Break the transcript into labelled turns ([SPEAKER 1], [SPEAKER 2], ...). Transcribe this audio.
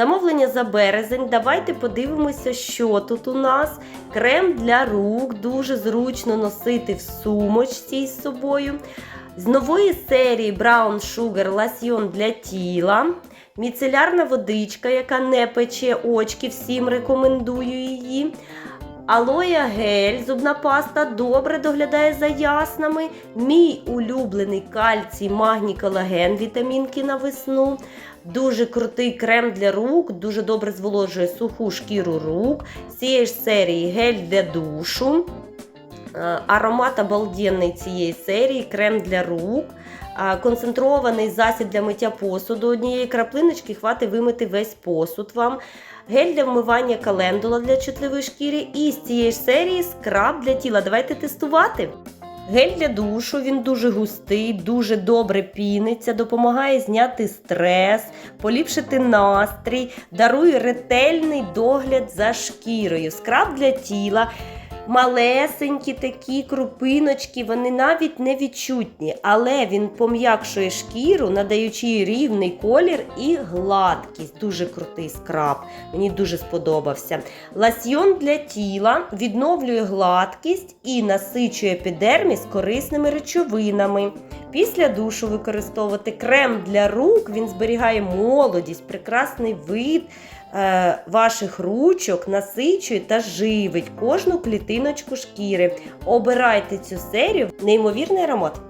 [SPEAKER 1] Замовлення за березень. Давайте подивимося, що тут у нас. Крем для рук, дуже зручно носити в сумочці із собою. З нової серії Brown Sugar ласьйон для тіла. Міцелярна водичка, яка не пече очки, всім рекомендую її. Алоя гель, зубна паста добре доглядає за яснами. Мій улюблений кальцій, магній, колаген, вітамінки на весну. Дуже крутий крем для рук, дуже добре зволожує суху шкіру рук. З цієї ж серії гель для душу. Е, Аромат обалденний цієї серії, крем для рук. Е, Концентрований засіб для миття посуду. Однієї краплиночки хватить вимити весь посуд вам. Гель для вмивання календула для чутливої шкіри. І з цієї ж серії скраб для тіла. Давайте тестувати. Гель для душу, він дуже густий, дуже добре піниться, допомагає зняти стрес, поліпшити настрій, дарує ретельний догляд за шкірою. Скраб для тіла. Малесенькі такі крупиночки, вони навіть не відчутні, але він пом'якшує шкіру, надаючи їй рівний колір і гладкість. Дуже крутий скраб. Мені дуже сподобався. Ласьйон для тіла відновлює гладкість і насичує епідерміс корисними речовинами. Після душу використовувати крем для рук, він зберігає молодість, прекрасний вид ваших ручок, насичує та живить кожну клітиночку шкіри. Обирайте цю серію, неймовірний аромат.